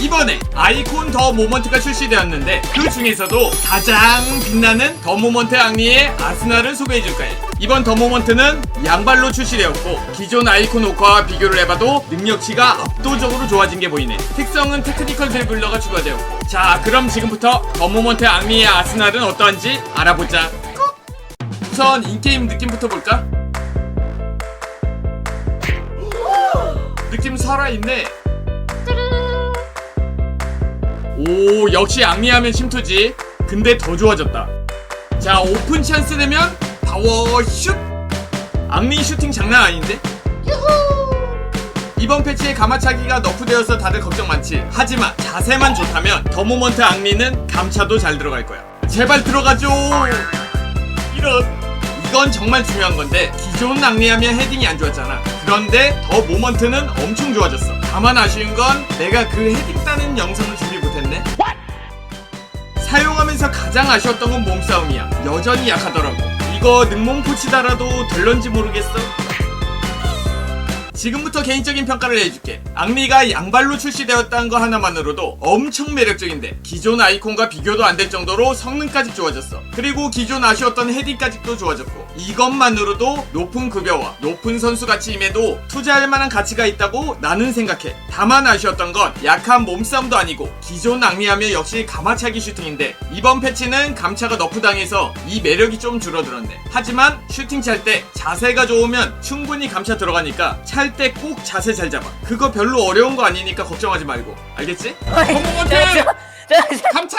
이번에 아이콘 더 모먼트가 출시되었는데 그 중에서도 가장 빛나는 더 모먼트 악리의 아스날을 소개해줄 거예요. 이번 더 모먼트는 양발로 출시되었고 기존 아이콘 오카와 비교를 해봐도 능력치가 압도적으로 좋아진 게 보이네. 특성은 테크니컬 드리블러가 추가되었고 자 그럼 지금부터 더 모먼트 악리의 아스날은 어떠한지 알아보자. 우선 인게임 느낌부터 볼까? 느낌 살아있네. 오 역시 악리하면 침투지. 근데 더 좋아졌다. 자 오픈 찬스 되면 파워 슛! 악리 슈팅 장난 아닌데? 이번 패치에 가마차기가 너프되어서 다들 걱정 많지. 하지만 자세만 좋다면 더 모먼트 악리는 감차도 잘 들어갈 거야. 제발 들어가줘 이런. 이건 정말 중요한 건데 기존 악리하면 헤딩이 안 좋았잖아. 그런데 더 모먼트는 엄청 좋아졌어. 다만 아쉬운 건 내가 그 헤딩 따는 영상을 준비 못했네 사용하면서 가장 아쉬웠던 건 몸싸움이야. 여전히 약하더라고. 이거 능몸 코치다라도 될런지 모르겠어 지금부터 개인적인 평가를 해줄게. 악리가 양발로 출시되었다는 거 하나만으로도 엄청 매력적인데 기존 아이콘과 비교도 안 될 정도로 성능까지 좋아졌어. 그리고 기존 아쉬웠던 헤딩까지도 좋아졌고 이것만으로도 높은 급여와 높은 선수 가치임에도 투자할 만한 가치가 있다고 나는 생각해. 다만 아쉬웠던 건 약한 몸싸움도 아니고 기존 악리하면 역시 가마차기 슈팅인데 이번 패치는 감차가 너프당해서 이 매력이 좀 줄어들었네. 하지만 슈팅 찰 때 자세가 좋으면 충분히 감차 들어가니까 찰때 꼭 자세 잘 잡아. 그거 별로 어려운 거 아니니까 걱정하지 말고. 알겠지? 저, 저, 저, 감차!